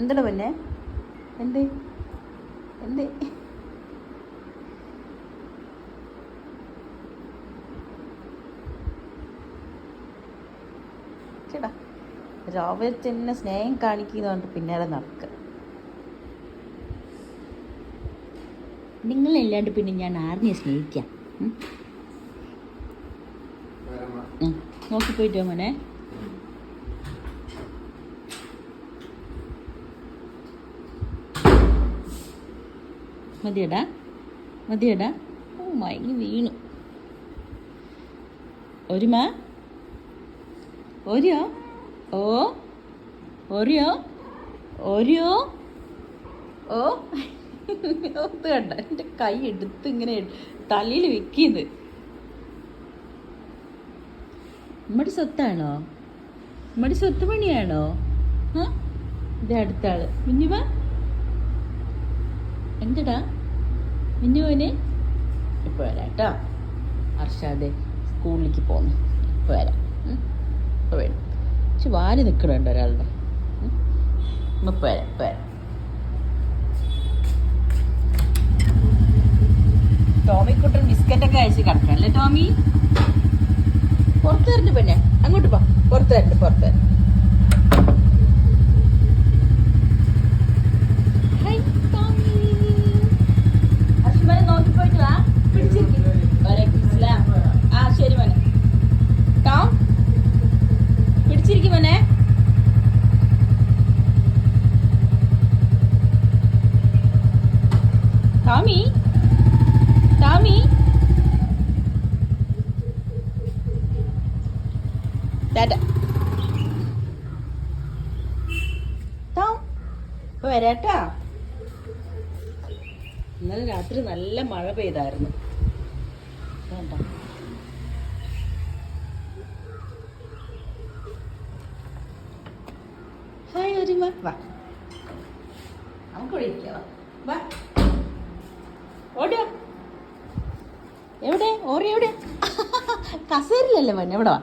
എന്താടാ പിന്നെ എന്ത്? എന്ത്? ചേട്ടാ രാവിലെ തന്നെ സ്നേഹം കാണിക്കുന്നതുകൊണ്ട് പിന്നാലെ നടക്കുക നിങ്ങളല്ലാണ്ട് പിന്നെ ഞാൻ ആറിനെ സ്നേഹിക്കാം. നോക്കി പോയിട്ടോ മോനെ. മതിയടാ. മതിയടാ. ഓ മയങ്ങി വീണു. ഒരുമ. ഓരിയോ? ഓ ഓരിയോ? ഓരിയോ? ഓ. ഒത്ത് കണ്ട? എന്റെ കൈ എടുത്ത് ഇങ്ങനെ തലയിൽ വെക്കിയത്. നമ്മുടെ സ്വത്താണോ? നമ്മുടെ സ്വത്ത് പണിയാണോ? ആ? ഇതേ അടുത്ത ആൾ. മിന്നുവാ. എന്തടാ? മിന്നു ഇപ്പോൾ ഇപ്പൊ വരാം കേട്ടോ അർഷാദ് സ്കൂളിലേക്ക് പോന്നു. ഇപ്പോൾ വരാം. ഇപ്പോൾ വേണം പക്ഷെ വാരി നിൽക്കണുണ്ട് ഒരാളുടെ. ഇപ്പോൾ ഇപ്പൊ വരാം ഇപ്പോൾ വരാം. ടോമിക്കുട്ടൻ ബിസ്ക്കറ്റൊക്കെ അയച്ച് കിടക്കണം അല്ലേ ടോമി? പുറത്തു തരണ്ട് പിന്നെ അങ്ങോട്ട് പോ. പുറത്തു തരണ്ട് പുറത്തു തരണ്ട് ഹായ് ടോമി അശ്വനെ നോക്കി പോയിട്ട് വാ പിടിച്ചിരിക്കും വലൈക്കും സ്ലാം ആ ശരി മോനെ ടോം പിടിച്ചിരിക്കും മോനെ ടോമി ടോമി ടാറ്റ ഇപ്പൊ വരാട്ടാ. ഇന്നലെ രാത്രി നല്ല മഴ പെയ്തായിരുന്നു. വേണ്ട. ഹായ് ഒരുമ. വാ. നമുക്ക്. വാ. ഓടിയോ. എവിടെ? ഓറി എവിടെ? കസേരയിലല്ലേ വന്നെ എവിടെ വാ?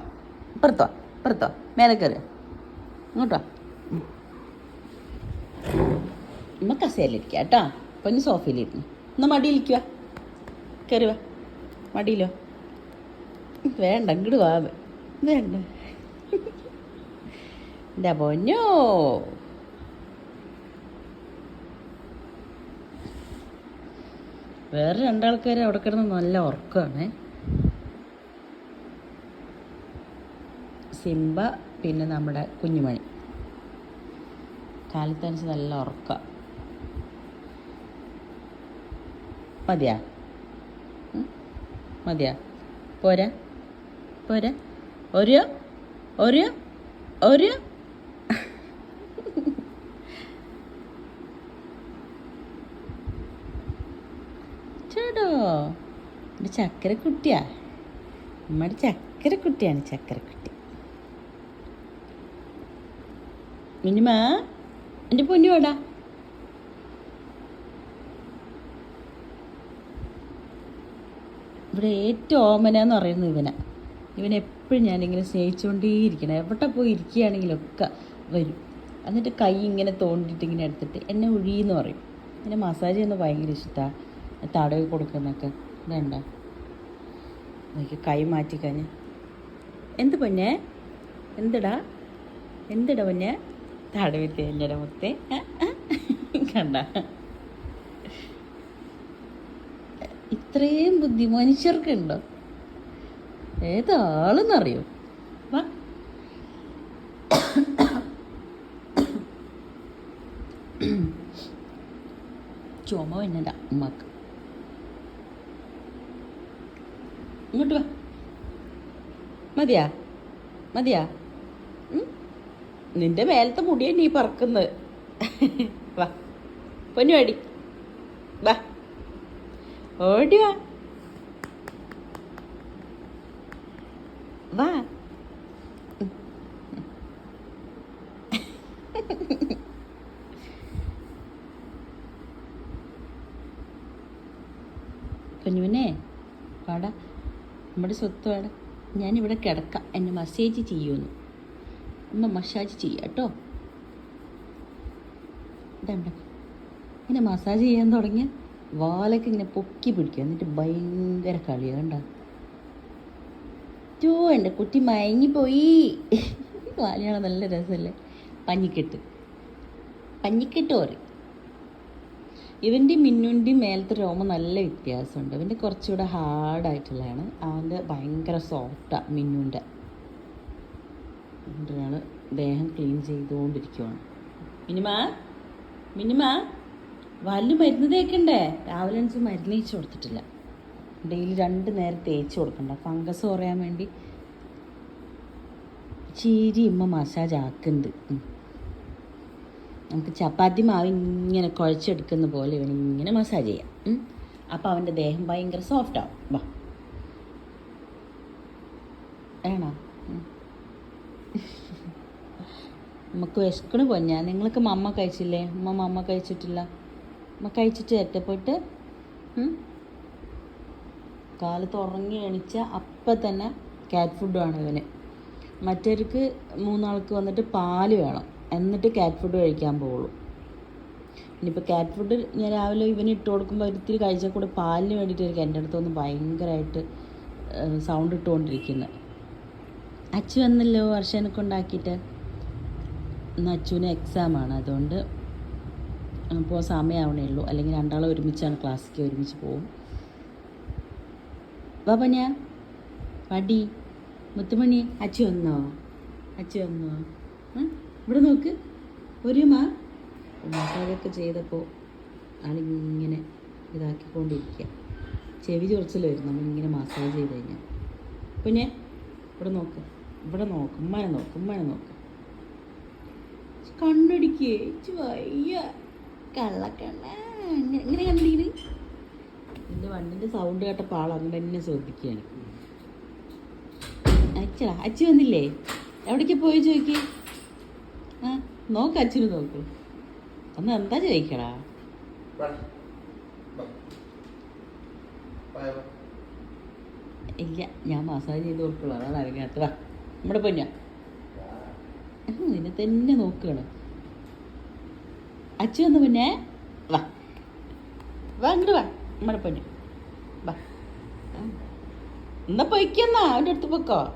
ഇപ്പുറത്തോ ഇപ്പുറത്തോ മേലെ കയറി ഇങ്ങോട്ടോ. ഇമ്മ കസേരയിലിരിക്കുക കേട്ടോ. പൊന്ന് സോഫയിലിരുന്നു. ഒന്ന് മടിയിലിരിക്കുക കയറി വാ മടിയിലോ. വേണ്ട ഇങ്ങോട്ട് വാ. വേണ്ട. എന്താ പൊന്നോ. വേറെ രണ്ടാൾക്കാർ അവിടെ കിടന്ന് നല്ല ഉറക്കമാണ് സിംബ പിന്നെ നമ്മുടെ കുഞ്ഞുമണി. കാലത്തനുസരിച്ച് നല്ല ഉറക്കം. മതിയാ? മതിയാ? പോരാ? പോരാ? ഒരു? ഒരു? ഒരു? ചേട്ടോ ഒരു ചക്കരക്കുട്ടിയാ. നമ്മുടെ ചക്കരക്കുട്ടിയാണ് ചക്കരക്കുട്ടി. മിനിമാ എന്റെ പൊന്നു വേടാ ഇവിടെ ഏറ്റവും ഓമന എന്ന് പറയുന്നത് ഇവനാ. ഇവനെ എപ്പോഴും ഞാനിങ്ങനെ സ്നേഹിച്ചുകൊണ്ടേയിരിക്കണം. എവിടെ പോയി ഇരിക്കുകയാണെങ്കിലൊക്കെ വരും. എന്നിട്ട് കൈ ഇങ്ങനെ തോണ്ടിയിട്ട് ഇങ്ങനെ എടുത്തിട്ട് എന്നെ ഒഴിയെന്ന് പറയും. എന്നെ മസാജ് ചെയ്യുന്നത് ഭയങ്കര ഇഷ്ടമാണ് തടവ് കൊടുക്കുന്നൊക്കെ വേണ്ട എനിക്ക് കൈ മാറ്റിക്കഴിഞ്ഞ്. എന്ത് പൊന്നെ? എന്തിടാ? എന്തിടാ പൊന്നെ? തടവി തേഞ്ഞട മുത്തേ. കണ്ട. ഇത്രയും ബുദ്ധി മനുഷ്യർക്കുണ്ടോ? ഏതാളെന്നറിയോ വാ. ചുമ വന്നത അമ്മയ്ക്ക്. ഇങ്ങോട്ട് വാ. മതിയാ? മതിയാ? നിന്റെ മേലത്തെ മുടിയാണ് നീ പറക്കുന്നത്. വാ പൊന്നു അടി. വാ. ഓടി വാ. വാ. കുഞ്ഞുവിനെ പാടാ നമ്മുടെ സ്വത്ത് വേട. ഞാനിവിടെ കിടക്കാം. എന്നെ മസാജ് ചെയ്യുമെന്ന് അമ്മ മസാജ് ചെയ്യാം കേട്ടോ. ഇതാണ്ട ഇങ്ങനെ മസാജ് ചെയ്യാൻ തുടങ്ങിയ വാലൊക്കെ ഇങ്ങനെ പൊക്കി പിടിക്കും. എന്നിട്ട് ഭയങ്കര കളിയാണ് കണ്ട? ചോ എന്റെ കുട്ടി മയങ്ങിപ്പോയി. വാലിയാണ് നല്ല രസമല്ലേ? പഞ്ഞിക്കെട്ട്. പഞ്ഞിക്കെട്ട് പറയും. ഇവന്റെ മിന്നുന്റെ മേലത്തെ രോമം നല്ല വ്യത്യാസമുണ്ട്. ഇവന്റെ കുറച്ചുകൂടെ ഹാർഡായിട്ടുള്ളതാണ് അവന്റെ ഭയങ്കര സോഫ്റ്റാണ് മിന്നുന്റെ എന്നിട്ടാണ് ദേഹം ക്ലീൻ ചെയ്തുകൊണ്ടിരിക്കുവാണ്. മിനിമ? മിനിമ? വല്ല മരുന്ന് തേക്കണ്ടേ? രാവിലെ അഞ്ച് മരുന്ന് തേച്ച് കൊടുത്തിട്ടില്ല. ഡെയിലി രണ്ട് നേരം തേച്ച് കൊടുക്കണ്ട. ഫംഗസ് കുറയാൻ വേണ്ടി ചീരി ഇമ്മ മസാജ് ആക്കുന്നുണ്ട്. നമുക്ക് ചപ്പാത്തി മാവ് ഇങ്ങനെ കുഴച്ചെടുക്കുന്ന പോലെ ഇവൻ ഇങ്ങനെ മസാജ് ചെയ്യാം. അപ്പോൾ അവന്റെ ദേഹം ഭയങ്കര സോഫ്റ്റ് ആവും. വാ. വേണോ? നമുക്ക് വിശക്കണ് പൊന്നാ നിങ്ങൾക്ക് മമ്മ കഴിച്ചില്ലേ? ഉമ്മ മമ്മ കഴിച്ചിട്ടില്ല. ഉമ്മ കഴിച്ചിട്ട് എത്തപ്പോയിട്ട് കാലത്ത് തുറങ്ങി എണിച്ച അപ്പം തന്നെ കാറ്റ് ഫുഡാണ് ഇവന്. മറ്റവർക്ക് മൂന്നാൾക്ക് വന്നിട്ട് പാൽ വേണം. എന്നിട്ട് കാറ്റ് ഫുഡ് കഴിക്കാൻ പോവുള്ളൂ. ഇനിയിപ്പോൾ കാറ്റ് ഫുഡ് ഞാൻ രാവിലെ ഇവന് ഇട്ട് കൊടുക്കുമ്പോൾ ഒരിത്തിരി കഴിച്ചാൽ കൂടെ പാലിന് വേണ്ടിയിട്ടായിരിക്കും എന്റെ അടുത്ത് വന്ന് ഭയങ്കരമായിട്ട് സൗണ്ട് ഇട്ടുകൊണ്ടിരിക്കുന്നത് അച്ചു വന്നല്ലോ വർഷനൊക്കെ ഉണ്ടാക്കിയിട്ട്? ഇന്ന് അച്ചുവിന് എക്സാമാണ് അതുകൊണ്ട് അപ്പോൾ സമയമാവണേ ഉള്ളൂ. അല്ലെങ്കിൽ രണ്ടാളും ഒരുമിച്ചാണ് ക്ലാസ്സിലേക്ക് ഒരുമിച്ച് പോകും ഞാൻ പടി മുത്തുമണി അച്ചു വന്നോ? അച്ചു വന്നോ? ഇവിടെ നോക്ക്. ഒരു മാ. ചെയ്തപ്പോൾ ആളിങ്ങനെ ഇതാക്കിക്കൊണ്ടിരിക്കുക ചെവി ചൊറിച്ചിൽ വരും നമ്മളിങ്ങനെ മസാജ് ചെയ്ത് കഴിഞ്ഞാൽ പിന്നെ ഇവിടെ നോക്ക്. ഇവിടെ നോക്ക്. ഉമ്മനെ നോക്ക്. ഉമ്മനെ നോക്ക്. കണ്ണടിക്കേ വയ്യ. കള്ളക്കണ്ണ. ഇങ്ങനെ കണ്ടിരിക്കണ് എന്റെ വണ്ടിന്റെ സൗണ്ട് കേട്ട ആൾ അങ്ങനെ തന്നെ ശ്രദ്ധിക്കുകയാണ്. അച്ഛടാ അച്ഛൻ വന്നില്ലേ? എവിടേക്ക് പോയി ചോദിക്കേ? ആ നോക്ക് അച്ഛന് നോക്ക്. അന്ന് എന്താ ചോദിക്കടാ? ഇല്ല ഞാൻ മസാജ് ചെയ്ത് കൊടുക്കുള്ളൂ. അതാണ് വാ നമ്മുടെ പൊന്ന. തന്നെ നോക്കുകയാണ്. അച്ഛൻ ഒന്ന് പിന്നെ? വാ. വാ അങ്ങോട്ട് വാ. നമ്മുടെ പൊന്നെ. വാ. എന്നാ പൊയ്ക്കെന്നാ അവന്റെ അടുത്ത് പൊക്കോ.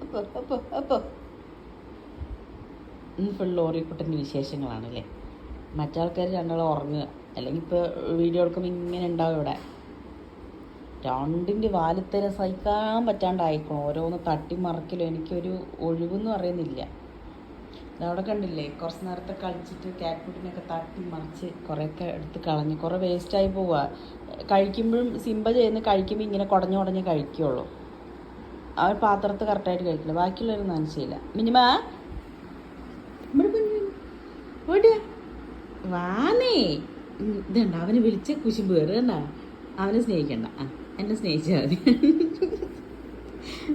അപ്പോ അപ്പോ അപ്പോ. ഇന്നിപ്പോൾ ലോറിക്കുട്ടന്റെ വിശേഷങ്ങളാണല്ലേ? മറ്റാൾക്കാർ രണ്ടാളും ഉറങ്ങുക. അല്ലെങ്കിൽ ഇപ്പോൾ വീഡിയോ എടുക്കുമ്പോൾ ഇങ്ങനെ ഉണ്ടാവും ഇവിടെ. രണ്ടിന്റെ വാലത്തേനെ സഹിക്കാൻ പറ്റാണ്ടായിക്കോ ഓരോന്ന് തട്ടിമറിക്കലും എനിക്കൊരു ഒഴിവെന്ന് പറയുന്നില്ല. അവിടെ കണ്ടില്ലേ? കുറച്ച് നേരത്തെ കളിച്ചിട്ട് കാറ്റ്ഫുഡിനൊക്കെ തട്ടി മറിച്ച് കുറേയൊക്കെ എടുത്ത് കളഞ്ഞ് കുറേ വേസ്റ്റായി പോവുക കഴിക്കുമ്പോഴും സിമ്പ ചെയ്യുന്ന കഴിക്കുമ്പോൾ ഇങ്ങനെ കുടഞ്ഞു കുടഞ്ഞ് കഴിക്കുള്ളൂ. ആ ഒരു പാത്രത്ത് കറക്റ്റായിട്ട് കഴിക്കില്ല. ബാക്കിയുള്ളവരും നനച്ചില്ല മിനിമ? വാനേ ഇതുണ്ട്. അവനെ വിളിച്ച് കുശുമ്പ് കയറുക അവനെ സ്നേഹിക്കണ്ട. ആ. എന്നെ സ്നേഹിച്ചാൽ മതി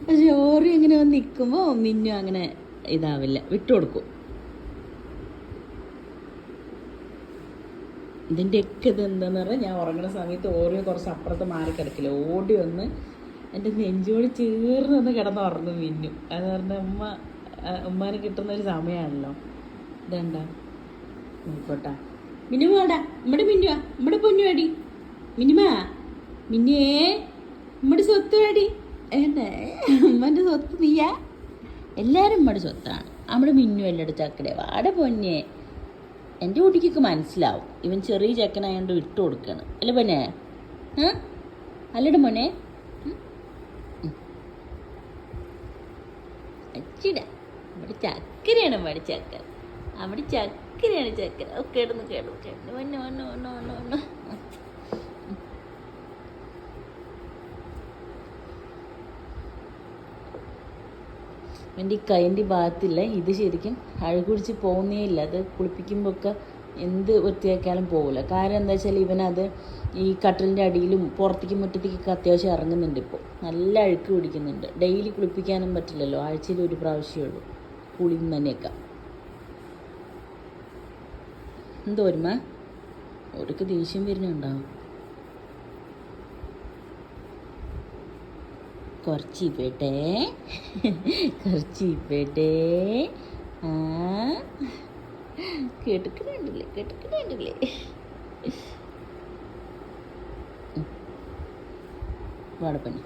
പക്ഷെ ഓറി ഇങ്ങനെ വന്ന് നിൽക്കുമ്പോൾ മിന്നു അങ്ങനെ ഇതാവില്ല. വിട്ടുകൊടുക്കും ഇതിന്റെയൊക്കെ ഇത് എന്താന്ന് പറഞ്ഞാൽ ഞാൻ ഉറങ്ങുന്ന സമയത്ത് ഓറിയോ കുറച്ച് അപ്പുറത്ത് മാറി കിടക്കില്ല. ഓടി വന്ന് എന്റെ നെഞ്ചോട് ചേർന്ന് കിടന്ന് ഉറങ്ങും മിന്നു. അത് പറഞ്ഞാൽ ഉമ്മ ഉമ്മാനെ കിട്ടുന്ന ഒരു സമയമാണല്ലോ ഇതെന്താ? നോക്കോട്ടാ. മിന്നു വേടാ നമ്മുടെ മിന്നുവാ. നമ്മുടെ പൊന്നു അടി മിനിമ മിന്നേ നമ്മുടെ സ്വത്ത് വേടി ഏണ്ടേ ഉമ്മന്റെ സ്വത്ത് നീയാ? എല്ലാവരും നമ്മുടെ സ്വത്താണ്. നമ്മുടെ മിന്നു എല്ലാം ചക്കടെ വാട പൊന്നെ. എന്റെ കുട്ടിക്കൊക്കെ മനസ്സിലാവും. ഇവൻ ചെറിയ ചെക്കനായതുകൊണ്ട് ഇട്ട് കൊടുക്കണം. അല്ലേ പൊന്നെ? ആ? അല്ലട മോനെ. അച്ചിട. നമ്മുടെ ചക്കരയാണ് നമ്മുടെ ചക്കര. അവിടെ ചക്കരയാണ് ചക്കര. ഓ കേടുന്നു കേടുന്നു കേടുന്നു. വന്നു വന്നു വന്നു വന്നു വന്നു. എന്റെ ഈ കൈന്റെ ഭാഗത്തില്ല. ഇത് ശരിക്കും പിടിച്ച് പോകുന്നേ ഇല്ല അത് കുളിപ്പിക്കുമ്പോൾ ഒക്കെ എന്ത് വൃത്തിയാക്കിയാലും പോകില്ല കാരണം എന്താ വെച്ചാൽ ഇവനത് ഈ കട്ടിലിന്റെ അടിയിലും പുറത്തേക്ക് മുറ്റത്തേക്കൊക്കെ അത്യാവശ്യം ഇറങ്ങുന്നുണ്ട് ഇപ്പോൾ. നല്ല അഴുക്ക് പിടിക്കുന്നുണ്ട്. ഡെയിലി കുളിപ്പിക്കാനും പറ്റില്ലല്ലോ. ആഴ്ചയിൽ ഒരു പ്രാവശ്യമേ ഉള്ളൂ കുളിയും തന്നെയൊക്കെ എന്തോരുമ ഓർക്ക് ദേഷ്യം വരുന്നുണ്ടാവും. കുറച്ച് ഇവിടെ കുറച്ച് ഇവിടെ ആ കേട്ടിക്കണുണ്ടല്ലേ കേട്ടിക്കണുണ്ടല്ലേ വാടപ്പനി